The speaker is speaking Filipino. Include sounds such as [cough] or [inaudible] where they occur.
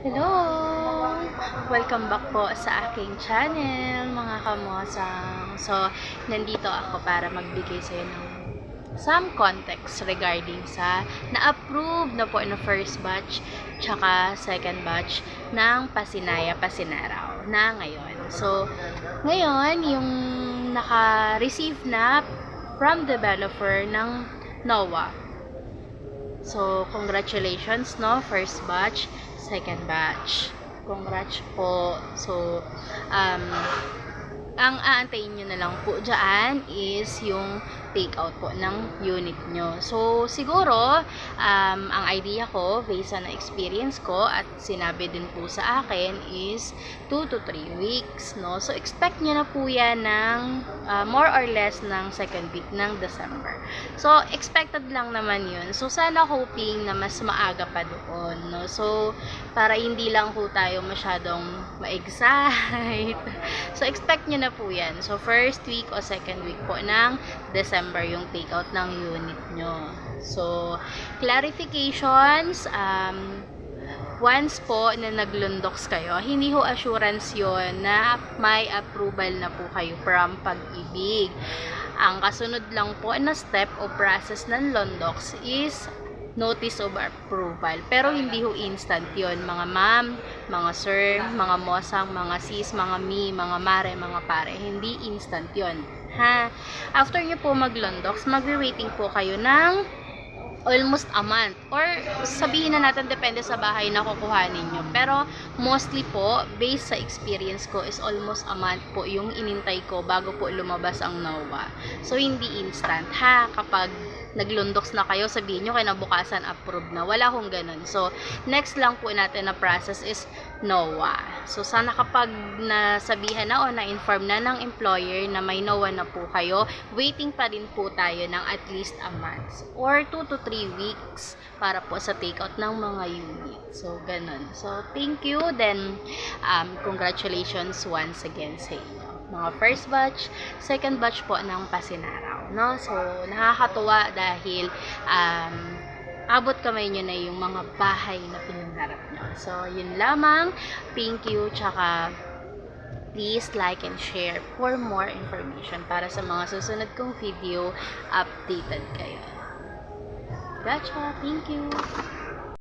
Hello! Welcome back po sa aking channel, mga kamosang. So, nandito ako para magbigay sa inyo ng some context regarding sa na-approve na po na first batch tsaka second batch ng Pasinaya Pasinaraw na ngayon. So, ngayon, yung naka-receive na from developer ng NOAA. So, congratulations, no? First batch, second batch. Congrats po. So, um, ang aantayin nyo na lang po dyan is yung take out po ng unit nyo. So, siguro, um, ang idea ko, based on experience ko, at sinabi din po sa akin, is 2 to 3 weeks, no? So, expect nyo na po yan ng uh, more or less ng second week ng December. So, expected lang naman yun. So, sana hoping na mas maaga pa doon, no? So, para hindi lang po tayo masyadong ma-excite. [laughs] So, expect nyo na po yan. So, first week o second week po ng December yung take out ng unit nyo. So, clarifications, um, once po na naglundoks kayo, hindi ho assurance yon na may approval na po kayo from pag-ibig. Ang kasunod lang po na step o process ng Londox is notice of approval. Pero hindi ho instant yon mga ma'am, mga sir, mga mosang, mga sis, mga mi, mga mare, mga pare. Hindi instant yon Ha? After nyo po mag-Londox, magre-rating po kayo ng almost a month. Or sabihin na natin depende sa bahay na kukuhanin nyo. Pero mostly po, based sa experience ko, is almost a month po yung inintay ko bago po lumabas ang NOVA. So, hindi instant ha. Kapag naglundoks na kayo, sabihin nyo kinabukasan approved na. Wala hong ganun. So, next lang po natin na process is NOAA. So, sana kapag nasabihan na o na-inform na ng employer na may NOAA na po kayo, waiting pa rin po tayo ng at least a month or 2 to 3 weeks para po sa takeout ng mga unit. So, ganun. So, thank you. Then, um, congratulations once again sa inyo. Mga first batch, second batch po ng Pasinaraw. No? So, nakakatuwa dahil um, abot kamay nyo na yung mga bahay na pinangarap nyo. So, yun lamang. Thank you. Tsaka, please like and share for more information para sa mga susunod kong video, updated kayo. Gotcha. Thank you.